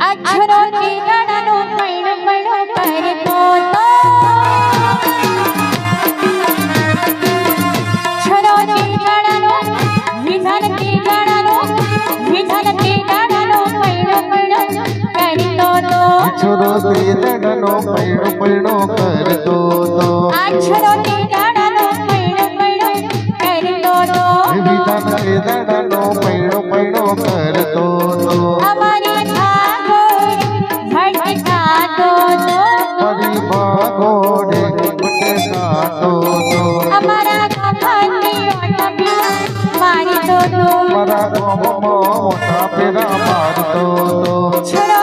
અક્ષરો ચીરણનો પૈણો પૈણો કરતો તો અક્ષરો ચીરણનો વિધાન ચીરણનો વિધાન ચીરણનો પૈણો પૈણો કરતો તો છોરો તેરડનો પૈણો પૈણો કરતો તો મારી તો તો મારા ગામમાં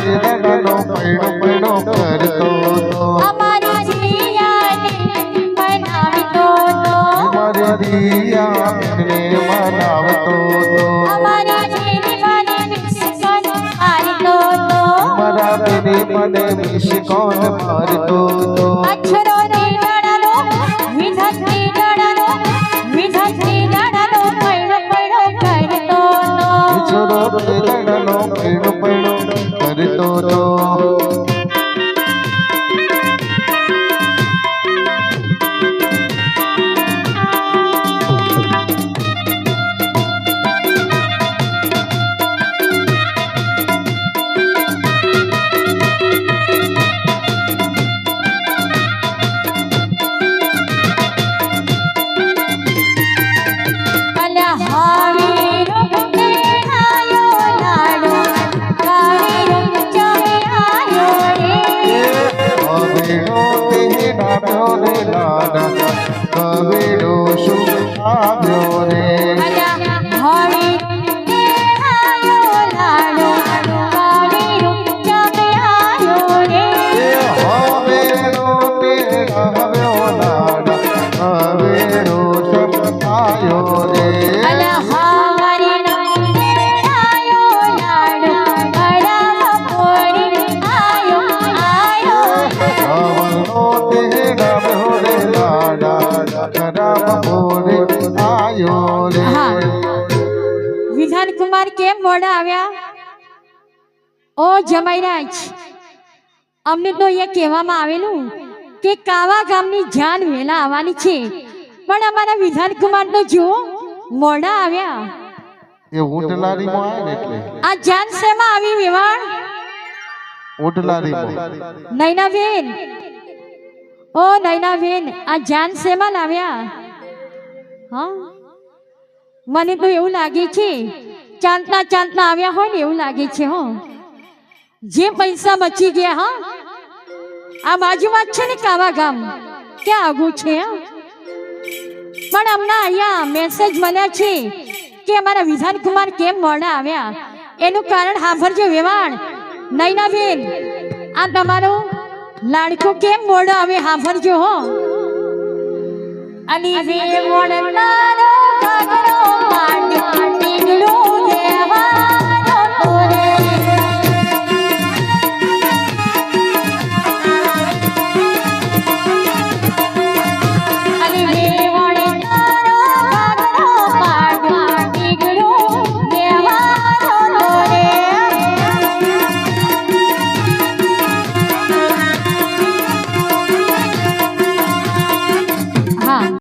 તેરડનો પૈણો પૈણો કરતો તો મારે મનાવતો તો બેને મને મિશકોન મારતો તો લાડા રામ મોરે રે. વિધાન કુમાર કેમ મોડા આવ્યા? ઓ જમાઈરાજ અમને તો એ કહેવામાં આવેલું કે કાવા ગામની જાન વેલા આવવાની છે. પણ અમારા વિધાન કુમાર તો જો મોડા આવ્યા. એ ઊંટલારીમાં આવે ને એટલે. આ જાન શેમાં આવી વેવાણ? ઊંટલારીમાં. નૈનાબેન ઓ નૈનાબેન આ જાન શેમાં લાવ્યા? હા? મને તો એવું લાગે છે, ચાંદના ચાંદના આવ્યા હોય ને એવું લાગે છે, હો. જે પૈસા બચી ગયા, હા? આ બાજુમાં જ છે ને કાવા ગામ. ક્યાં આગું છે? પણ હમણાં અહીંયા મેસેજ મળ્યા છે કે અમારા વિધાન કુમાર કેમ મોડા આવ્યા? એનું કારણ સાંભળજો વેવાણ. નૈનાબેન આ તમારો લાડકો કેમ મોડો હાફર સાંભળજો હો. અને વે મોડ તારો ઘાઘરો